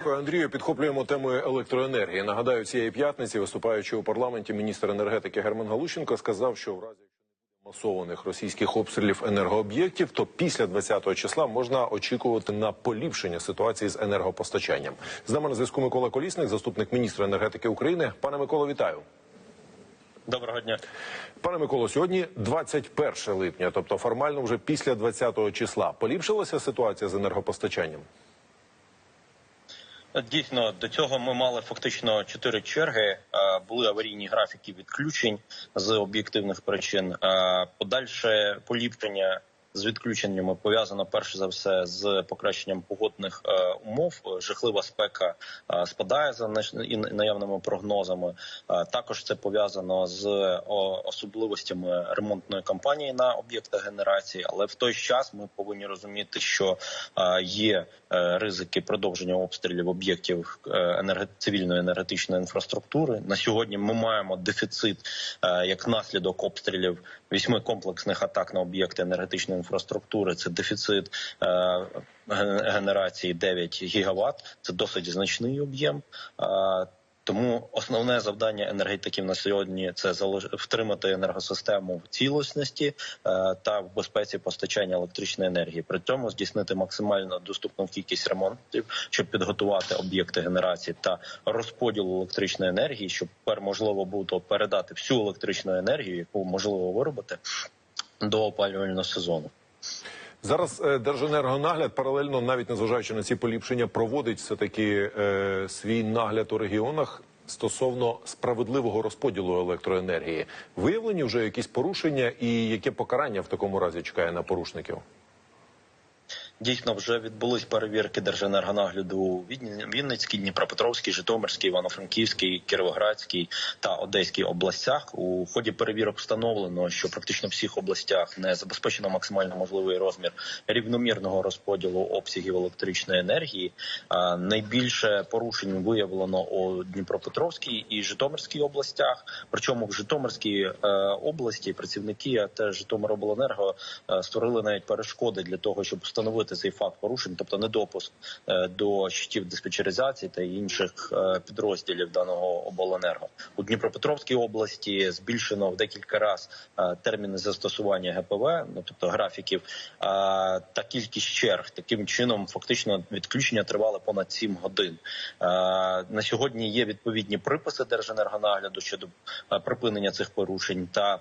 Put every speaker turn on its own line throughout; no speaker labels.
Дякую, Андрію. Підхоплюємо тему електроенергії. Нагадаю, цієї п'ятниці, виступаючи у парламенті, міністр енергетики Герман Галущенко сказав, що в разі масованих російських обстрілів енергооб'єктів, то після 20-го числа можна очікувати на поліпшення ситуації з енергопостачанням. З нами на зв'язку Микола Колісник, заступник міністра енергетики України. Пане Миколо, вітаю.
Доброго дня.
Пане Миколо, сьогодні 21 липня, тобто формально вже після 20-го числа. Поліпшилася ситуація з енергопостачанням?
Дійсно, до цього ми мали фактично чотири черги. Е, Були аварійні графіки відключень з об'єктивних причин. Е, Подальше поліпшення з відключеннями пов'язано перш за все з покращенням погодних е, умов. Жахлива спека е, спадає за наявними прогнозами. Е, Також це пов'язано з особливостями ремонтної кампанії на об'єктах генерації. Але в той час ми повинні розуміти, що є ризики продовження обстрілів об'єктів цивільної енергетичної інфраструктури. На сьогодні ми маємо дефіцит як наслідок обстрілів вісьми комплексних атак на об'єкти енергетичної інфраструктури. Це дефіцит е, ген- генерації 9 гігаватт. Це досить значний об'єм. Е, тому основне завдання енергетиків на сьогодні це втримати енергосистему в цілісності е, та в безпеці постачання електричної енергії. При цьому здійснити максимально доступну кількість ремонтів, щоб підготувати об'єкти генерації та розподілу електричної енергії, щоб тепер можливо було передати всю електричну енергію, яку можливо виробити до опалювального сезону.
Зараз е, Держенергонагляд паралельно, навіть незважаючи на ці поліпшення, проводить все таки е, свій нагляд у регіонах стосовно справедливого розподілу електроенергії. Виявлені вже якісь порушення, і яке покарання в такому разі чекає на порушників?
Дійсно, вже відбулись перевірки Держенергонагляду у Вінницькій, Дніпропетровській, Житомирській, Івано-Франківській, Кіровоградській та Одеській областях. У ході перевірок встановлено, що практично в всіх областях не забезпечено максимально можливий розмір рівномірного розподілу обсягів електричної енергії. Найбільше порушень виявлено у Дніпропетровській і Житомирській областях. Причому в Житомирській е, області працівники а теж Житомиробленерго е, створили навіть перешкоди для того, щоб встановити цей факт порушень, тобто недопуск е, до щитів диспетчеризації та інших е, підрозділів даного обленерго у Дніпропетровській області. Збільшено в декілька разів терміни застосування ГПВ, ну тобто графіків, е, та кількість черг. Таким чином, фактично, відключення тривали понад 7 годин. Е, На сьогодні є відповідні приписи Держенергонагляду щодо е, припинення цих порушень та е,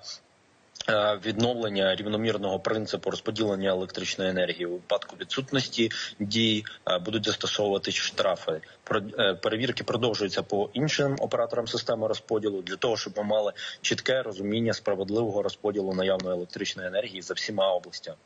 відновлення рівномірного принципу розподілення електричної енергії у випадку відсутності дій е, будуть застосовувати штрафи. Е, Перевірки продовжуються по іншим операторам системи розподілу для того, щоб ми мали чітке розуміння справедливого розподілу наявної електричної енергії за всіма областями.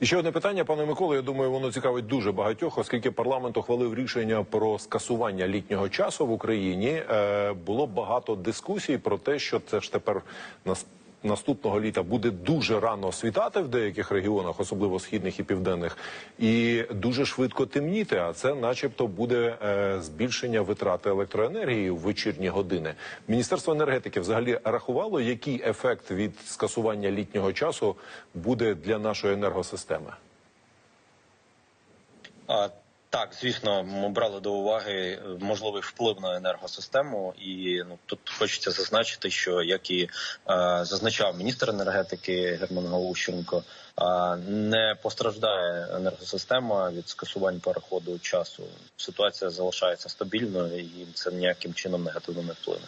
І ще одне питання, пане Миколо. Я думаю, воно цікавить дуже багатьох, оскільки парламент ухвалив рішення про скасування літнього часу в Україні. Е, було багато дискусій про те, що це ж тепер нас. Наступного літа буде дуже рано світати в деяких регіонах, особливо східних і південних, і дуже швидко темніти. А це, начебто, буде е, збільшення витрати електроенергії в вечірні години. Міністерство енергетики взагалі рахувало, який ефект від скасування літнього часу буде для нашої енергосистеми.
А, так, звісно, ми брали до уваги е, можливий вплив на енергосистему, і ну тут хочеться зазначити, що як і е, зазначав міністр енергетики Герман Галущенко, е, не постраждає енергосистема від скасувань переходу часу. Ситуація залишається стабільною і це ніяким чином негативно не вплине.